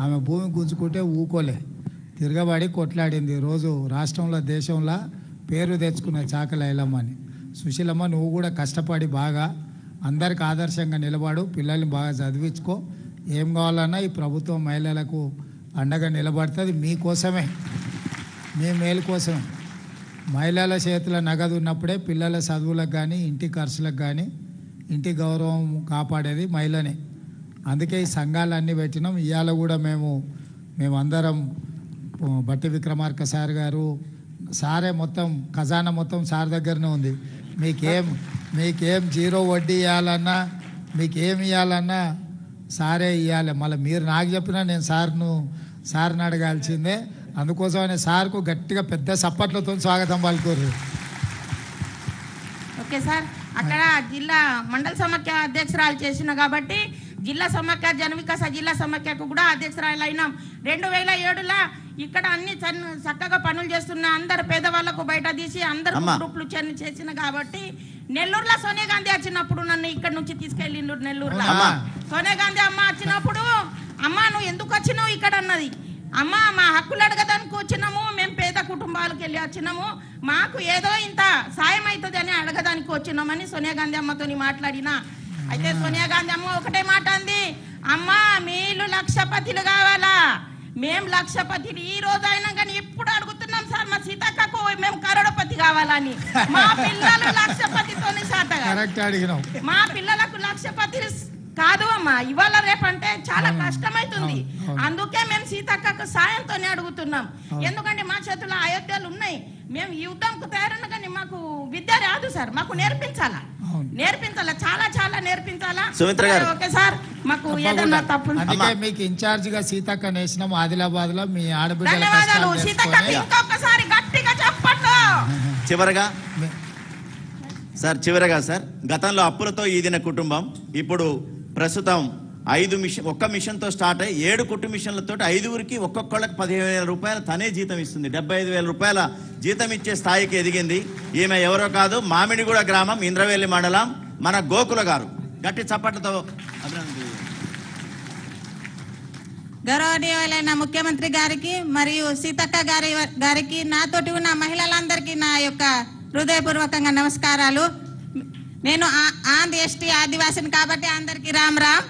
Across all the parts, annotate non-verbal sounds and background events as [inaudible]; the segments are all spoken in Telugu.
ఆమె భూమి గుంజుకుంటే ఊకోలే. తిరగబడి కొట్లాడింది. రోజు రాష్ట్రంలో దేశంలో పేరు తెచ్చుకున్న చాకలైలమ్మ అని. సుశీలమ్మ నువ్వు కూడా కష్టపడి బాగా అందరికి ఆదర్శంగా నిలబడు పిల్లల్ని బాగా చదివించుకో. ఏం కావాలన్నా ఈ ప్రభుత్వం మహిళలకు అండగా నిలబడుతుంది మీకోసమే మీ మేలు కోసమే. మహిళల చేతుల నగదు ఉన్నప్పుడే పిల్లల చదువులకు కానీ ఇంటి ఖర్చులకు కానీ ఇంటి గౌరవం కాపాడేది మహిళనే. అందుకే ఈ సంఘాలన్నీ పెట్టినాం. ఇవాళ కూడా మేము మేమందరం బట్టి విక్రమార్క సార్ గారు సారే మొత్తం ఖజానా మొత్తం సార్ దగ్గరనే ఉంది. మీకేం మీకేం జీరో వడ్డీ ఇవ్వాలన్నా మీకేం ఇవ్వాలన్నా సారే ఇవ్వాలి మళ్ళీ మీరు నాకు చెప్పినా నేను సార్ను సార్ని అడగాల్సిందే. అందుకోసమనే సార్కు గట్టిగా పెద్ద సప్పట్లతో స్వాగతం పలుకోరు ఓకే సార్. అక్కడ జిల్లా మండల సమాఖ్య అధ్యక్షురాలు చేసిన కాబట్టి జిల్లా సమాఖ్య జనవికాస జిల్లా సమాఖ్యకు కూడా అధ్యక్షురాలు అయినాం రెండు వేల ఏడులో ఇక్కడ అన్ని చక్కగా పనులు చేస్తున్న అందరు పేదవాళ్ళకు బయట తీసి అందరు. గ్రూపులు చేసిన కాబట్టి నెల్లూరులో సోనియా గాంధీ వచ్చినప్పుడు నన్ను ఇక్కడ నుంచి తీసుకెళ్ళిండు నెల్లూరులో. సోనియా గాంధీ అమ్మ వచ్చినప్పుడు అమ్మ నువ్వు ఎందుకు వచ్చినావు ఇక్కడ అన్నది? అమ్మ మా హక్కులు అడగడానికి వచ్చినాము మేము పేద కుటుంబాలకు వెళ్ళి వచ్చినాము. మాకు ఏదో ఇంత సాయం అవుతుంది అని అడగడానికి వచ్చినామని సోనియా గాంధీ అమ్మతో మాట్లాడినా. అయితే సోనియా గాంధీ అమ్మ ఒకటే మాట అంది. అమ్మ మీలు లక్షపతిలు కావాలా? మేము లక్షపతిలు ఈ రోజు అయినా కానీ ఎప్పుడు అడుగుతున్నాం సార్ మా సీతక్కకు మేము కరోడపతి కావాలని. మా పిల్లలు [laughs] లక్షపతితోని అడిగినాం. మా పిల్లలకు లక్షపతి కాదు అమ్మా ఇవాళ రేపంటే చాలా కష్టమైతుంది. అందుకే మేము సీతక్కకు సాయంతోనే అడుగుతున్నాం. ఎందుకంటే మా చేతుల్లో అయోధ్యలు ఉన్నాయి. మేము యుద్ధంకు తయారన్న కానీ మాకు విద్య రాదు సార్ మాకు నేర్పించాలా. నేర్పించాలా? చాలా చాలా నేర్పించాలా? సుమిత్ర గారు. ఓకే సార్ మాకు ఏదన్నా తప్పు అందుకే మీకు ఇన్ఛార్జ్గా సీతక్క నేసినాం ఆదిలాబాద్లో మీ ఆడబిడ్డల ధన్యవాదాలు. సీతక్క ఇంకొకసారి గట్టిగా చెప్పండు. చివరగా? సార్ చివరగా సార్ గతంలో అప్పులతో ఈదిన కుటుంబం ఇప్పుడు ప్రస్తుతం ఐదు మిషన్ ఒక్క మిషన్తో స్టార్ట్ అయ్యి ఏడు కుట్టు మిషన్లతో ఐదుగురికి ఒక్కొక్కళ్ళకి పదిహేను వేల రూపాయలు తనే జీతం ఇస్తుంది. డెబ్బై ఐదు వేల రూపాయల జీతం ఇచ్చే స్థాయికి ఎదిగింది. ఈమె ఎవరో కాదు మామిడిగూడ గ్రామం ఇంద్రవెల్లి మండలం మన గోకుల గారు. గట్టి చప్పట్లతో గౌరవనీయులైన ముఖ్యమంత్రి గారికి మరియు సీతక్క గారి గారికి నాతోటి ఉన్న మహిళలందరికీ నా యొక్క హృదయపూర్వకంగా నమస్కారాలు. నేను ఆ- ఆంధ్ర ఎస్టీ ఆదివాసిని కాబట్టి అందరికీ రామ్ రామ్.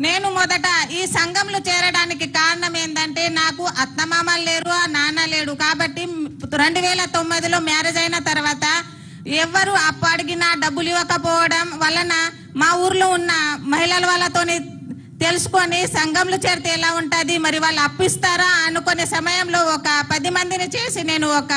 నేను మొదట ఈ సంఘంలో చేరడానికి కారణం ఏంటంటే నాకు అత్తమామలు లేరు ఆ నాన్న లేడు. కాబట్టి రెండు వేల తొమ్మిదిలో మ్యారేజ్ అయిన తర్వాత ఎవరు అప్పు అడిగినా డబ్బులు ఇవ్వకపోవడం వలన మా ఊర్లో ఉన్న మహిళల వాళ్ళతోని తెలుసుకొని సంఘంలో చేరితే ఎలా ఉంటుంది మరి వాళ్ళు అప్పిస్తారా అనుకునే సమయంలో ఒక పది మందిని చేసి నేను ఒక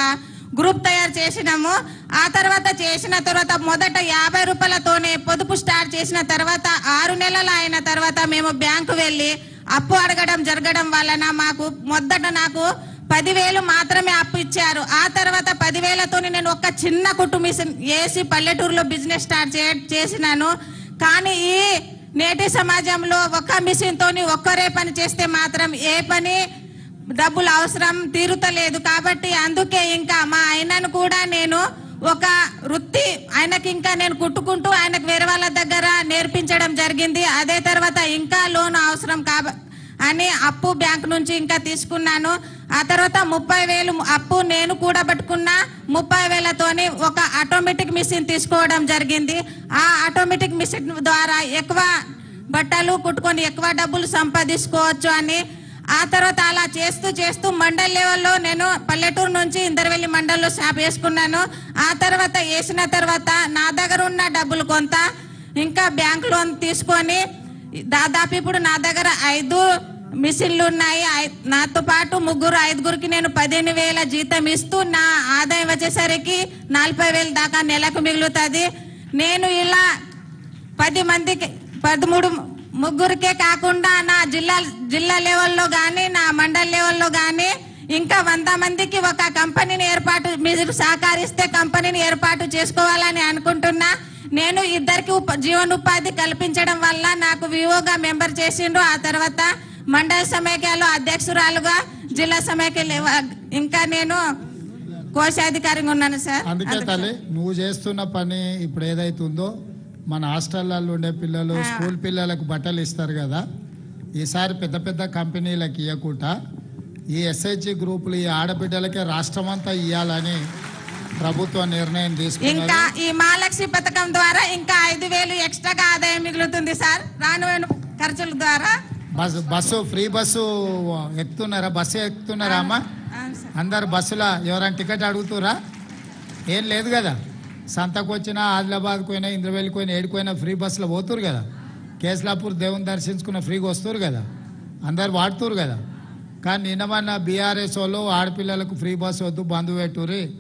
గ్రూప్ తయారు చేసినాము. ఆ తర్వాత చేసిన తర్వాత మొదట యాభై రూపాయలతోనే పొదుపు స్టార్ట్ చేసిన తర్వాత ఆరు నెలలు అయిన తర్వాత మేము బ్యాంకు వెళ్ళి అప్పు అడగడం జరగడం వలన మాకు మొదట నాకు పదివేలు మాత్రమే అప్పు ఇచ్చారు. ఆ తర్వాత పదివేలతోనే నేను ఒక చిన్న కుటుంబం వేసి పల్లెటూరులో బిజినెస్ స్టార్ట్ చే చేసినాను. కానీ ఈ నేటి సమాజంలో ఒక్క మిషన్తోని ఒక్కరే పని చేస్తే మాత్రం ఏ పని డబ్బులు అవసరం తీరుతలేదు కాబట్టి అందుకే ఇంకా మా ఆయనను కూడా నేను ఒక వృత్తి ఆయనకి ఇంకా నేను కుట్టుకుంటూ ఆయనకు వేరే వాళ్ళ దగ్గర నేర్పించడం జరిగింది. అదే తర్వాత ఇంకా లోన్ అవసరం కాబ అని అప్పు బ్యాంక్ నుంచి ఇంకా తీసుకున్నాను. ఆ తర్వాత ముప్పై వేలు అప్పు నేను కూడా పట్టుకున్న. ముప్పై వేలతోని ఒక ఆటోమేటిక్ మిషన్ తీసుకోవడం జరిగింది. ఆ ఆటోమేటిక్ మిషన్ ద్వారా ఎక్కువ బట్టలు కుట్టుకొని ఎక్కువ డబ్బులు సంపాదించుకోవచ్చు అని ఆ తర్వాత అలా చేస్తూ చేస్తూ మండల్ లెవెల్లో నేను పల్లెటూరు నుంచి ఇందరవెల్లి మండల్లో షాప్ వేసుకున్నాను ఆ తర్వాత వేసిన తర్వాత నా దగ్గర ఉన్న డబ్బులు కొంత ఇంకా బ్యాంక్ లోన్ తీసుకొని దాదాపు ఇప్పుడు నా దగ్గర ఐదు మిషన్లు ఉన్నాయి. నాతో పాటు ముగ్గురు ఐదుగురికి నేను పదిహేను వేల జీతం ఇస్తూ నా ఆదాయం వచ్చేసరికి నలభై వేల దాకా నెలకు మిగులుతుంది. నేను ఇలా పది మందికి పదమూడు ముగ్గురికే కాకుండా నా జిల్లా జిల్లా లెవెల్లో కానీ నా మండల్ లెవెల్లో కానీ ఇంకా వంద మందికి ఒక కంపెనీని ఏర్పాటు మీరు సహకరిస్తే కంపెనీని ఏర్పాటు చేసుకోవాలని అనుకుంటున్నా. నేను ఇద్దరికి ఉప జీవనోపాధి కల్పించడం వల్ల నాకు వివోగా మెంబర్ చేసిండ్రు. ఆ తర్వాత మండల సమైక్యాలో అధ్యక్షురాలుగా జిల్లా సమైక్య ఇంకా నేను కోశాధికారిగా ఉన్నాను సార్. అందుకే అందుకే తల్లి నువ్వు చేస్తున్న పని ఇప్పుడు ఏదైతుందో మన హాస్టల్లో ఉండే పిల్లలు స్కూల్ పిల్లలకు బట్టలు ఇస్తారు కదా. ఈసారి పెద్ద పెద్ద కంపెనీలకు ఇవ్వకుండా ఈ ఎస్హెచ్జి గ్రూపులు ఈ ఆడబిడ్డలకే రాష్ట్రం అంతా ఇవ్వాలని ప్రభుత్వం నిర్ణయం ఇంకా తీసుకున్నది ఈ మహాలక్ష్మి పథకం ద్వారా ఇంకా ఐదు వేలు ఎక్స్ట్రాగా ఆదాయం మిగులుతుంది సార్. రాను ఖర్చుల ద్వారా. బస్సు బస్సు ఫ్రీ బస్సు ఎక్కుతున్నారా? బస్సు ఎక్కుతున్నారా అమ్మా. అందరు బస్సులో ఎవరైనా టికెట్ అడుగుతురా ఏం లేదు కదా. సంతకు వచ్చినా ఆదిలాబాద్కు పోయినా ఇంద్రవేలికి పోయినా ఏడుకోయినా ఫ్రీ బస్సులో పోతురు కదా. కేసులాపూర్ దేవుని దర్శించుకున్న ఫ్రీగా వస్తురు కదా. అందరు వాడుతురు కదా. కానీ నిన్న మొన్న బీఆర్ఎస్ వాళ్ళు ఆడపిల్లలకు ఫ్రీ బస్సు వద్దు బంధు పెట్టుర్రి.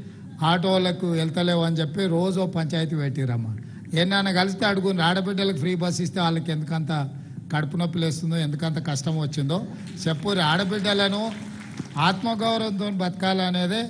ఆటో వెళ్తలేవు అని చెప్పి రోజు ఓ పంచాయతీ పెట్టిరమ్మ. ఏమన్నా కలిస్తే అడుగుని ఆడబిడ్డలకు ఫ్రీ బస్సు ఇస్తే వాళ్ళకి ఎందుకంత కడుపు నొప్పి లేస్తుందో ఎందుకంత కష్టం వచ్చిందో. చెప్పు ఆడబిడ్డలను ఆత్మగౌరవంతో బతకాలనేదే